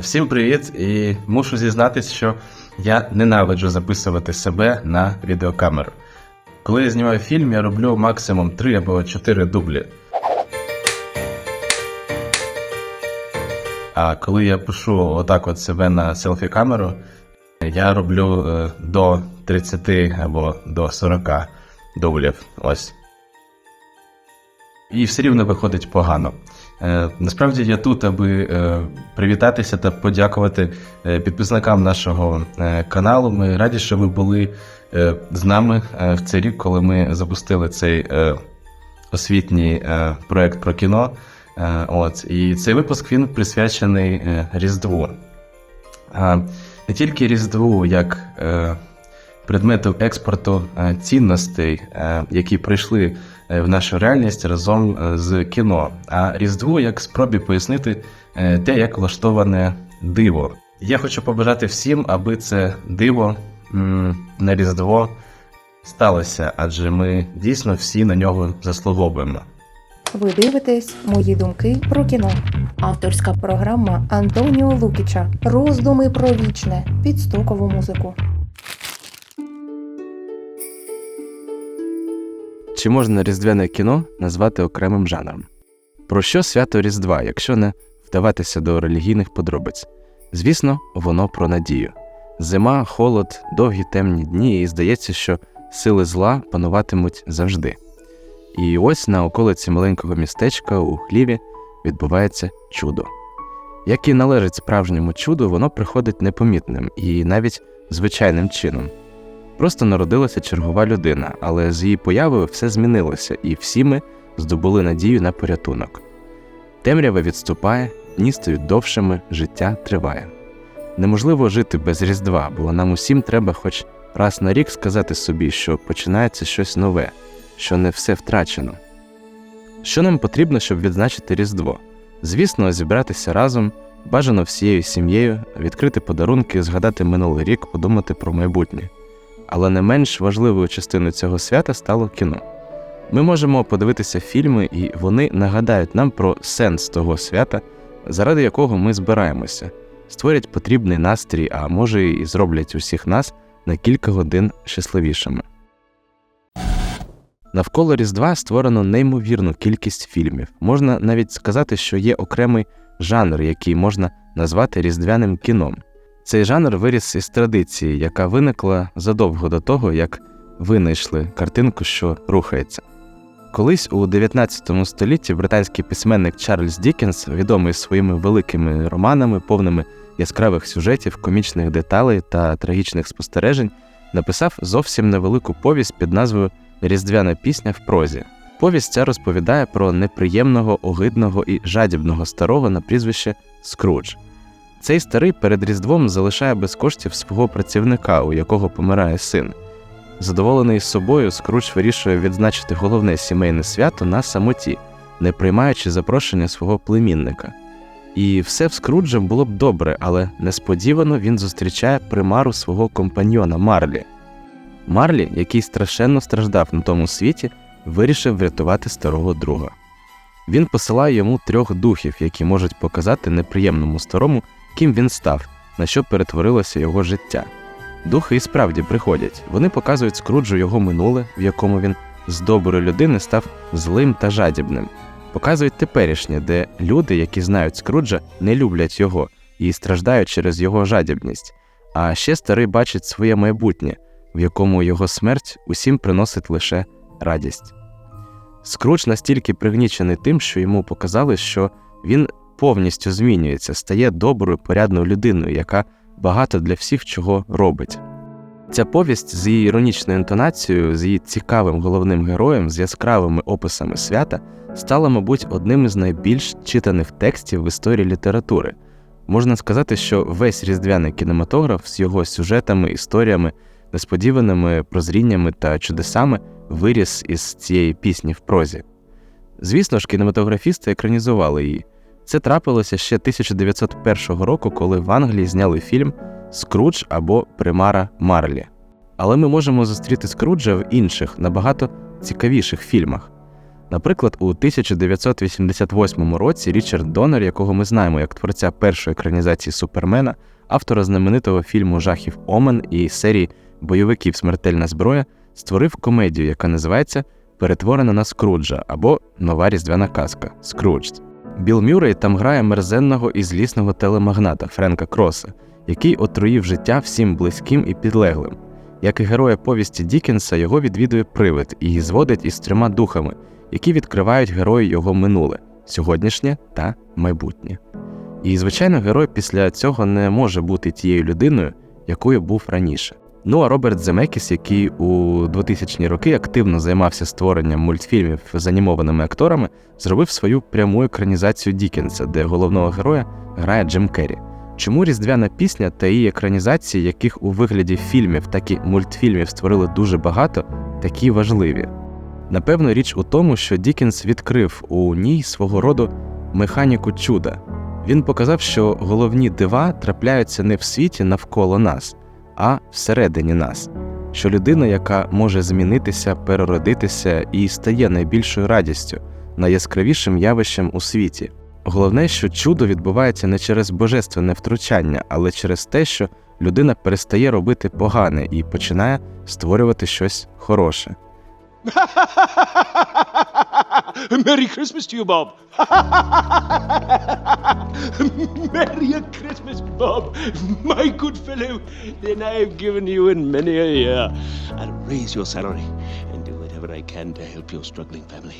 Всім привіт! І мушу зізнатись, що я ненавиджу записувати себе на відеокамеру. Коли я знімаю фільм, я роблю максимум 3 або 4 дублі. А коли я пишу отак от себе на селфі-камеру, я роблю е, до 30 або до 40 дублів. Ось. І все рівно виходить погано. Е, насправді я тут, аби е, привітатися та подякувати е, підписникам нашого каналу. Ми раді, що ви були з нами в цей рік, коли ми запустили цей освітній проект про кіно. От, і цей випуск він присвячений Різдву. Не тільки Різдву, як предмету експорту цінностей, які прийшли в нашу реальність разом е, з кіно, а Різдву як спробі пояснити е, те, як влаштоване диво. Я хочу побажати всім, аби це диво на Різдво сталося, адже ми дійсно всі на нього заслуговуємо. Ви дивитесь мої думки про кіно. Авторська програма Антоніо Лукіча. Роздуми про вічне під стокову музику. Чи можна різдвяне кіно назвати окремим жанром? Про що свято Різдва, якщо не вдаватися до релігійних подробиць? Звісно, воно про надію. Зима, холод, довгі темні дні, і здається, що сили зла пануватимуть завжди. І ось на околиці маленького містечка у хліві відбувається чудо. Як і належить справжньому чуду, воно приходить непомітним і навіть звичайним чином. Просто народилася чергова людина, але з її появою все змінилося, і всі ми здобули надію на порятунок. Темрява відступає, дні стають довшими, життя триває. Неможливо жити без Різдва, бо нам усім треба хоч раз на рік сказати собі, що починається щось нове, що не все втрачено. Що нам потрібно, щоб відзначити Різдво? Звісно, зібратися разом, бажано всією сім'єю, відкрити подарунки, згадати минулий рік, подумати про майбутнє. Але не менш важливою частиною цього свята стало кіно. Ми можемо подивитися фільми, і вони нагадають нам про сенс того свята, заради якого ми збираємося, створять потрібний настрій, а може і зроблять усіх нас на кілька годин щасливішими. Навколо Різдва створено неймовірну кількість фільмів. Можна навіть сказати, що є окремий жанр, який можна назвати різдвяним кіном. Цей жанр виріс із традиції, яка виникла задовго до того, як винайшли картинку, що рухається. Колись у 19 столітті британський письменник Чарльз Діккенс, відомий своїми великими романами, повними яскравих сюжетів, комічних деталей та трагічних спостережень, написав зовсім невелику повість під назвою Різдвяна пісня в прозі. Повість ця розповідає про неприємного, огидного і жадібного старого на прізвище Скрудж. Цей старий перед Різдвом залишає без коштів свого працівника, у якого помирає син. Задоволений собою, Скрудж вирішує відзначити головне сімейне свято на самоті, не приймаючи запрошення свого племінника. І все в Скруджа було б добре, але несподівано він зустрічає примару свого компаньйона Марлі. Марлі, який страшенно страждав на тому світі, вирішив врятувати старого друга. Він посилає йому трьох духів, які можуть показати неприємному старому, ким він став, на що перетворилося його життя. Духи і справді приходять. Вони показують Скруджу його минуле, в якому він з доброї людини став злим та жадібним. Показують теперішнє, де люди, які знають Скруджа, не люблять його і страждають через його жадібність. А ще старий бачить своє майбутнє, в якому його смерть усім приносить лише радість. Скрудж настільки пригнічений тим, що йому показали, що він повністю змінюється, стає доброю, порядною людиною, яка багато для всіх чого робить. Ця повість з її іронічною інтонацією, з її цікавим головним героєм, з яскравими описами свята, стала, мабуть, одним із найбільш читаних текстів в історії літератури. Можна сказати, що весь різдвяний кінематограф з його сюжетами, історіями, несподіваними прозріннями та чудесами виріс із цієї пісні в прозі. Звісно ж, кінематографісти екранізували її. Це трапилося ще 1901 року, коли в Англії зняли фільм Скрудж або Примара Марлі. Але ми можемо зустріти Скруджа в інших, набагато цікавіших фільмах. Наприклад, у 1988 році Річард Доннер, якого ми знаємо як творця першої екранізації Супермена, автора знаменитого фільму жахів Омен і серії бойовиків Смертельна зброя, створив комедію, яка називається Перетворена на Скруджа або Нова різдвяна казка Скрудж. Білл Мюррей там грає мерзенного і злісного телемагната Френка Кроса, який отруїв життя всім близьким і підлеглим. Як і героя повісті Дікенса, його відвідує привид і зводить із трьома духами, які відкривають герою його минуле сьогоднішнє та майбутнє. І, звичайно, герой після цього не може бути тією людиною, якою був раніше. Ну а Роберт Земекіс, який у 2000-ні роки активно займався створенням мультфільмів з анімованими акторами, зробив свою пряму екранізацію Дікенса, де головного героя грає Джим Керрі. Чому різдвяна пісня та її екранізації, яких у вигляді фільмів, так і мультфільмів створили дуже багато, такі важливі? Напевно, річ у тому, що Дікенс відкрив у ній свого роду механіку чуда. Він показав, що головні дива трапляються не в світі навколо нас, а всередині нас. Що людина, яка може змінитися, переродитися і стає найбільшою радістю, найяскравішим явищем у світі. Головне, що чудо відбувається не через божественне втручання, але через те, що людина перестає робити погане і починає створювати щось хороше. Merry Christmas to you, Bob. Merry Christmas, Bob, my good fellow, than I've given you in many a year. I'll raise your salary and do whatever I can to help your struggling family.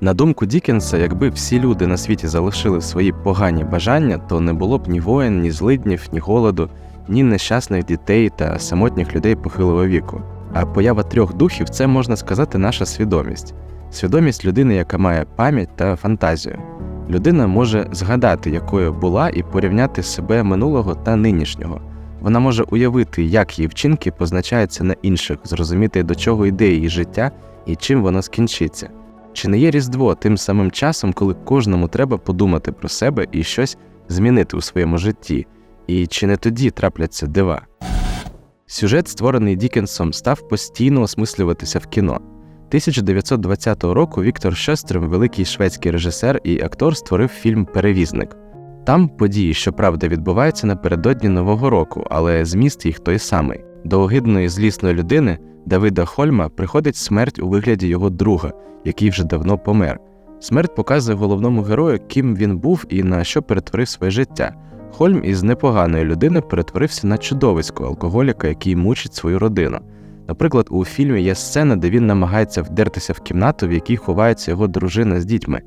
На думку Дікенса, якби всі люди на світі залишили свої погані бажання, то не було б ні воєн, ні злиднів, ні голоду, ні нещасних дітей та самотніх людей похилого віку. А поява трьох духів це можна сказати наша свідомість. Свідомість людини, яка має пам'ять та фантазію. Людина може згадати, якою була, і порівняти себе минулого та нинішнього. Вона може уявити, як її вчинки позначаються на інших, зрозуміти, до чого йде її життя і чим воно скінчиться. Чи не є Різдво тим самим часом, коли кожному треба подумати про себе і щось змінити у своєму житті? І чи не тоді трапляться дива? Сюжет, створений Дікенсом, став постійно осмислюватися в кіно. 1920 року Віктор Шестрем, великий шведський режисер і актор, створив фільм Перевізник. Там події, щоправда, відбуваються напередодні Нового року, але зміст їх той самий. До огидної злісної людини Давида Хольма приходить смерть у вигляді його друга, який вже давно помер. Смерть показує головному герою, ким він був і на що перетворив своє життя. Хольм із непоганої людини перетворився на чудовисько алкоголіка, який мучить свою родину. Наприклад, у фільмі є сцена, де він намагається вдертися в кімнату, в якій ховається його дружина з дітьми,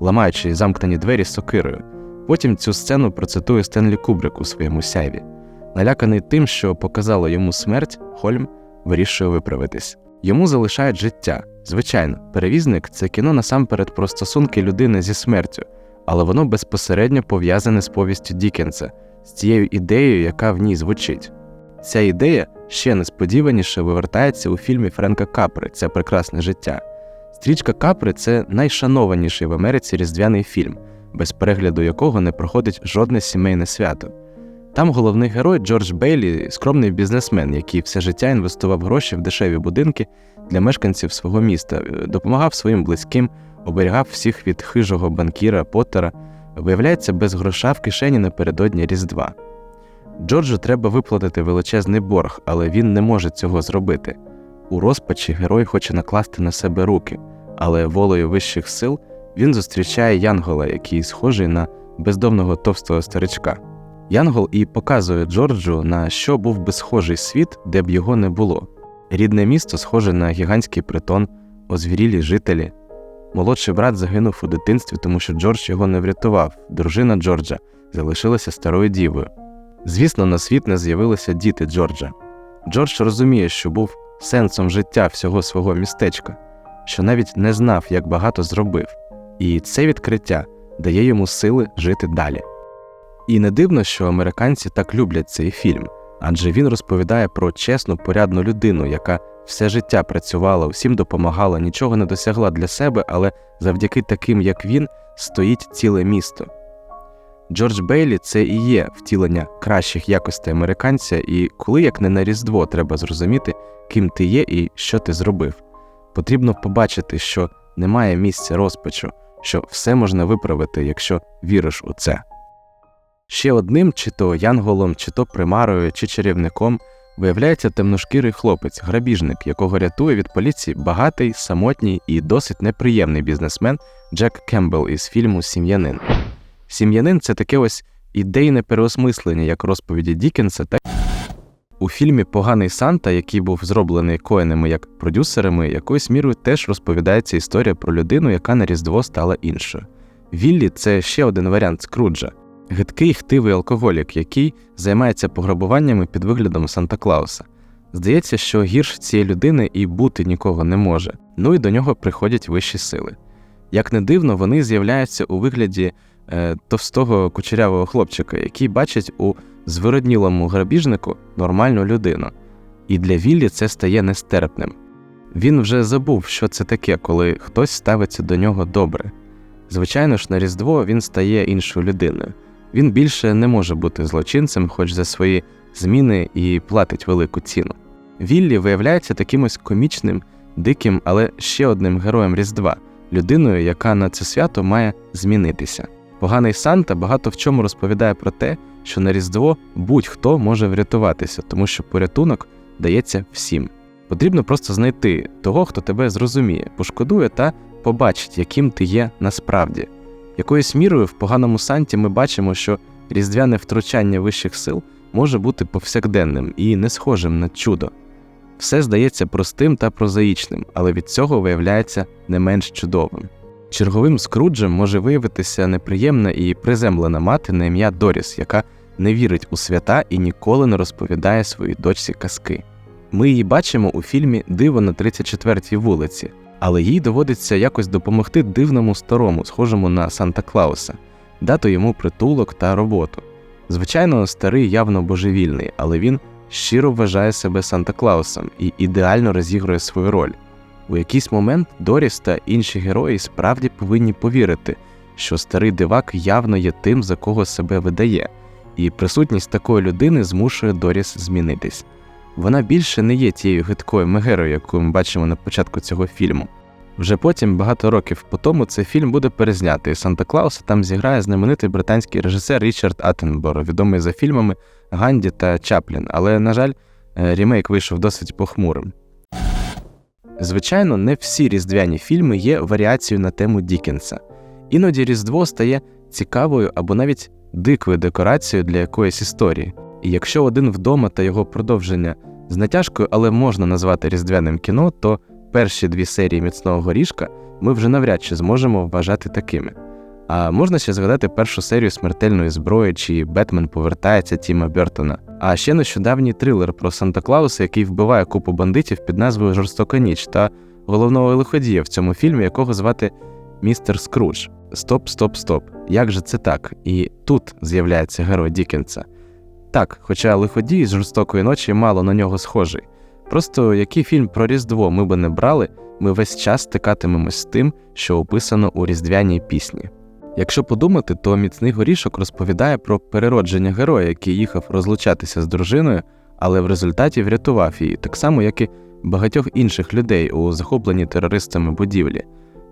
ламаючи замкнені двері сокирою. Потім цю сцену процитує Стенлі Кубрик у своєму сяйві. Наляканий тим, що показало йому смерть, Хольм вирішує виправитись. Йому залишають життя. Звичайно, перевізник це кіно насамперед про стосунки людини зі смертю, але воно безпосередньо пов'язане з повістю Дікенса, з цією ідеєю, яка в ній звучить. Ця ідея ще несподіваніше вивертається у фільмі Френка Капри Це прекрасне життя. Стрічка Капри це найшанованіший в Америці різдвяний фільм, без перегляду якого не проходить жодне сімейне свято. Там головний герой Джордж Бейлі скромний бізнесмен, який все життя інвестував гроші в дешеві будинки для мешканців свого міста, е, допомагав своїм близьким, оберігав всіх від хижого банкіра Поттера, виявляється без гроша в кишені напередодні Різдва. Джорджу треба виплатити величезний борг, але він не може цього зробити. У розпачі герой хоче накласти на себе руки, але волею вищих сил він зустрічає Янгола, який схожий на бездомного товстого старичка. Янгол і показує Джорджу, на що був би схожий світ, де б його не було. Рідне місто схоже на гігантський притон, озвірілі жителі. Молодший брат загинув у дитинстві, тому що Джордж його не врятував. Дружина Джорджа залишилася старою дівою. Звісно, на світ не з'явилися діти Джорджа. Джордж розуміє, що був сенсом життя всього свого містечка, що навіть не знав, як багато зробив, і це відкриття дає йому сили жити далі. І не дивно, що американці так люблять цей фільм, адже він розповідає про чесну, порядну людину, яка все життя працювала, всім допомагала, нічого не досягла для себе, але завдяки таким, як він, стоїть ціле місто. Джордж Бейлі це і є втілення кращих якостей американця, і коли як не на Різдво треба зрозуміти, ким ти є і що ти зробив. Потрібно побачити, що немає місця розпачу, що все можна виправити, якщо віриш у це. Ще одним, чи то янголом, чи то примарою, чи чарівником, виявляється темношкірий хлопець, грабіжник, якого рятує від поліції багатий, самотній і досить неприємний бізнесмен Джек Кембл із фільму Сім'янин. Сім'янин це таке ось ідейне переосмислення як розповіді Дікенса, так у фільмі Поганий Санта, який був зроблений коенами як продюсерами, якоюсь мірою теж розповідається історія про людину, яка на Різдво стала іншою. Віллі це ще один варіант Скруджа. Гидкий хтивий алкоголік, який займається пограбуваннями під виглядом Санта Клауса. Здається, що гірш цієї людини і бути нікого не може, ну і до нього приходять вищі сили. Як не дивно, вони з'являються у вигляді товстого кучерявого хлопчика, який бачить у звироднілому грабіжнику нормальну людину. І для Віллі це стає нестерпним. Він вже забув, що це таке, коли хтось ставиться до нього добре. Звичайно ж, на Різдво він стає іншою людиною. Він більше не може бути злочинцем, хоч за свої зміни і платить велику ціну. Віллі виявляється таким ось комічним, диким, але ще одним героєм Різдва, людиною, яка на це свято має змінитися. Поганий Санта багато в чому розповідає про те, що на Різдво будь-хто може врятуватися, тому що порятунок дається всім. Потрібно просто знайти того, хто тебе зрозуміє, пошкодує та побачить, яким ти є насправді. Якоюсь мірою в поганому санті ми бачимо, що різдвяне втручання вищих сил може бути повсякденним і не схожим на чудо. Все здається простим та прозаїчним, але від цього виявляється не менш чудовим. Черговим скруджем може виявитися неприємна і приземлена мати на ім'я Доріс, яка не вірить у свята і ніколи не розповідає своїй дочці казки. Ми її бачимо у фільмі Диво на 34-й вулиці, але їй доводиться якось допомогти дивному старому, схожому на Санта Клауса, дати йому притулок та роботу. Звичайно, старий явно божевільний, але він щиро вважає себе Санта Клаусом і ідеально розігрує свою роль. У якийсь момент Доріс та інші герої справді повинні повірити, що старий дивак явно є тим, за кого себе видає, і присутність такої людини змушує Доріс змінитись. Вона більше не є тією гидкою мегерою, яку ми бачимо на початку цього фільму. Вже потім, багато років по тому, цей фільм буде перезнятий. Санта Клауса там зіграє знаменитий британський режисер Річард Аттенборо, відомий за фільмами Ганді та Чаплін, але, на жаль, е, рімейк вийшов досить похмурим. Звичайно, не всі різдвяні фільми є варіацією на тему Дікенса. Іноді Різдво стає цікавою або навіть дикою декорацією для якоїсь історії. І якщо один вдома та його продовження з натяжкою, але можна назвати різдвяним кіно, то перші дві серії міцного горішка ми вже навряд чи зможемо вважати такими. А можна ще згадати першу серію смертельної зброї чи Бетмен повертається Тіма Бертона. А ще нещодавній трилер про Санта Клауса, який вбиває купу бандитів під назвою Жорстока ніч та головного лиходія в цьому фільмі, якого звати Містер Скрудж. Стоп, стоп, стоп. Як же це так? І тут з'являється герой Дікенса. Так, хоча лиходій з жорстокої ночі мало на нього схожий. Просто який фільм про Різдво ми би не брали, ми весь час стикатимемось з тим, що описано у різдвяній пісні. Якщо подумати, то міцний горішок розповідає про переродження героя, який їхав розлучатися з дружиною, але в результаті врятував її, так само, як і багатьох інших людей у захопленій терористами будівлі.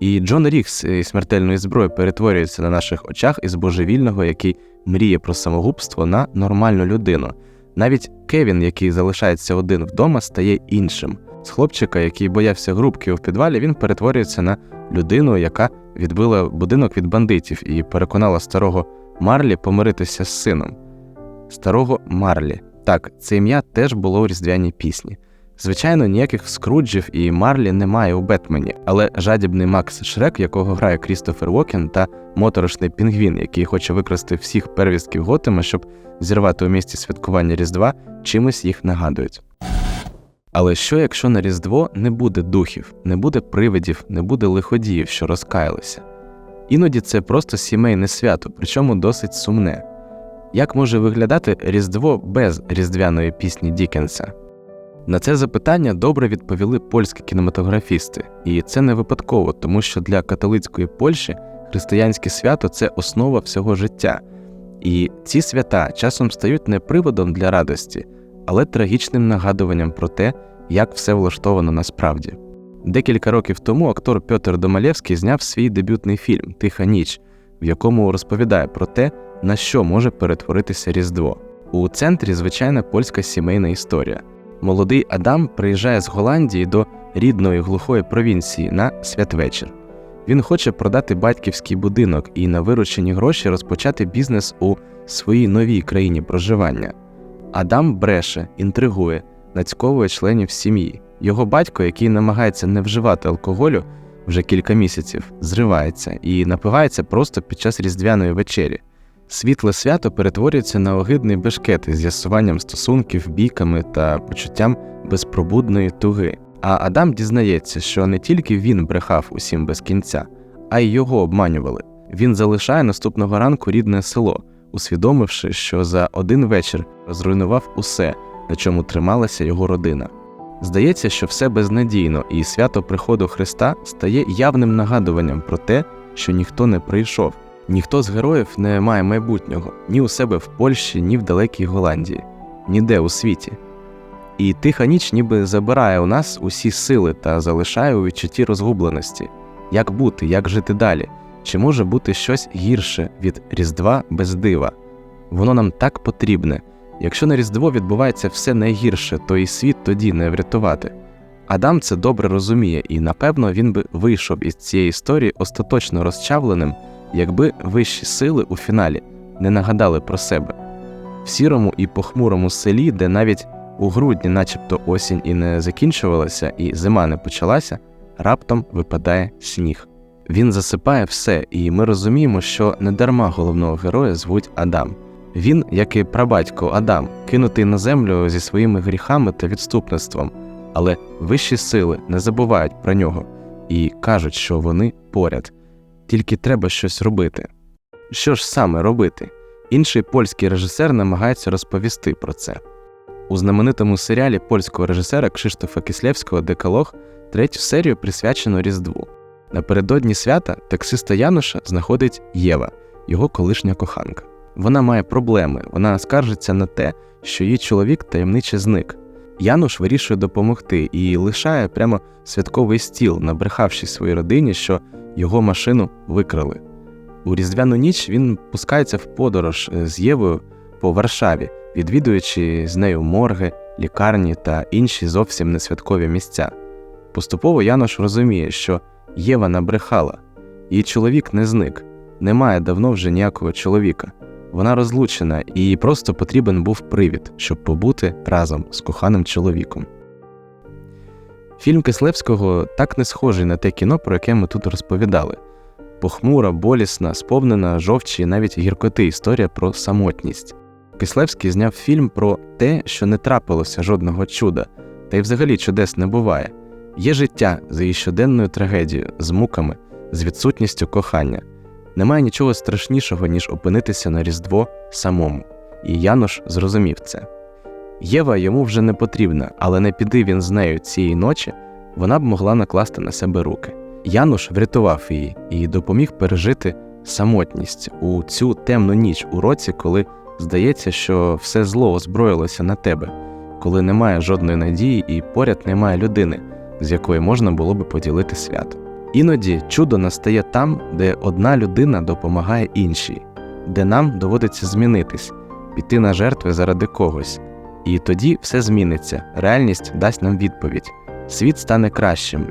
І Джон Рікс із смертельної зброї перетворюється на наших очах із божевільного, який мріє про самогубство, на нормальну людину. Навіть Кевін, який залишається один вдома, стає іншим. З хлопчика, який боявся грубки у підвалі, він перетворюється на людину, яка відбила будинок від бандитів і переконала старого Марлі помиритися з сином. Старого Марлі. Так, це ім'я теж було у різдвяній пісні. Звичайно, ніяких скруджів і Марлі немає у Бетмені, але жадібний Макс Шрек, якого грає Крістофер Уокен, та моторошний Пінгвін, який хоче викрасти всіх первістків Готема, щоб зірвати у місті святкування Різдва, чимось їх нагадують. Але що, якщо на Різдво не буде духів, не буде привидів, не буде лиходіїв, що розкаялися? Іноді це просто сімейне свято, причому досить сумне. Як може виглядати Різдво без різдвяної пісні Дікенса? На це запитання добре відповіли польські кінематографісти, і це не випадково, тому що для католицької Польщі християнське свято це основа всього життя. І ці свята часом стають не приводом для радості, але трагічним нагадуванням про те, як все влаштовано насправді. Декілька років тому актор Пьотр Домалєвський зняв свій дебютний фільм Тиха ніч, в якому розповідає про те, на що може перетворитися Різдво. У центрі звичайна польська сімейна історія. Молодий Адам приїжджає з Голландії до рідної глухої провінції на святвечір. Він хоче продати батьківський будинок і на виручені гроші розпочати бізнес у своїй новій країні проживання. Адам бреше, інтригує, нацьковує членів сім'ї. Його батько, який намагається не вживати алкоголю вже кілька місяців, зривається і напивається просто під час різдвяної вечері. Світле свято перетворюється на огидний бешкет із з'ясуванням стосунків, бійками та почуттям безпробудної туги. А Адам дізнається, що не тільки він брехав усім без кінця, а й його обманювали. Він залишає наступного ранку рідне село, усвідомивши, що за один вечір зруйнував усе, на чому трималася його родина. Здається, що все безнадійно, і свято приходу Христа стає явним нагадуванням про те, що ніхто не прийшов, ніхто з героїв не має майбутнього ні у себе в Польщі, ні в далекій Голландії, ніде у світі. І тиха ніч ніби забирає у нас усі сили та залишає у відчутті розгубленості. Як бути, як жити далі? Чи може бути щось гірше від Різдва без дива? Воно нам так потрібне. Якщо на Різдво відбувається все найгірше, то і світ тоді не врятувати. Адам це добре розуміє, і напевно він би вийшов із цієї історії остаточно розчавленим, якби вищі сили у фіналі не нагадали про себе. В сірому і похмурому селі, де навіть у грудні, начебто осінь і не закінчувалася, і зима не почалася, раптом випадає сніг. Він засипає все, і ми розуміємо, що недарма головного героя звуть Адам. Він, як і прабатько Адам, кинутий на землю зі своїми гріхами та відступництвом, але вищі сили не забувають про нього і кажуть, що вони поряд, тільки треба щось робити. Що ж саме робити? Інший польський режисер намагається розповісти про це. У знаменитому серіалі польського режисера Кшиштофа Кислевського Декалог третю серію присвячено Різдву. Напередодні свята таксиста Януша знаходить Єва, його колишня коханка. Вона має проблеми, вона скаржиться на те, що її чоловік таємниче зник. Януш вирішує допомогти і лишає прямо святковий стіл, набрехавши своїй родині, що його машину викрали. У різдвяну ніч він пускається в подорож з Євою по Варшаві, відвідуючи з нею морги, лікарні та інші зовсім не святкові місця. Поступово Янош розуміє, що Єва набрехала, її чоловік не зник, немає давно вже ніякого чоловіка. Вона розлучена, і їй просто потрібен був привід, щоб побути разом з коханим чоловіком. Фільм Кислевського так не схожий на те кіно, про яке ми тут розповідали. Похмура, болісна, сповнена жовчі і навіть гіркоти історія про самотність. Кислевський зняв фільм про те, що не трапилося жодного чуда, та й взагалі чудес не буває. Є життя за її щоденною трагедією, з муками, з відсутністю кохання. Немає нічого страшнішого, ніж опинитися на Різдво самому, і Янош зрозумів це. Єва йому вже не потрібна, але не піди він з нею цієї ночі, вона б могла накласти на себе руки. Януш врятував її і допоміг пережити самотність у цю темну ніч у році, коли здається, що все зло озброїлося на тебе, коли немає жодної надії і поряд немає людини, з якою можна було би поділити свято. Іноді чудо настає там, де одна людина допомагає іншій, де нам доводиться змінитись, піти на жертви заради когось. І тоді все зміниться, реальність дасть нам відповідь, світ стане кращим.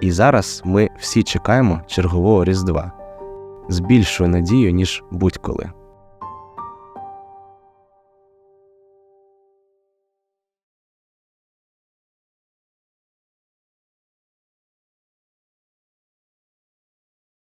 І зараз ми всі чекаємо чергового Різдва з більшою надією, ніж будь-коли.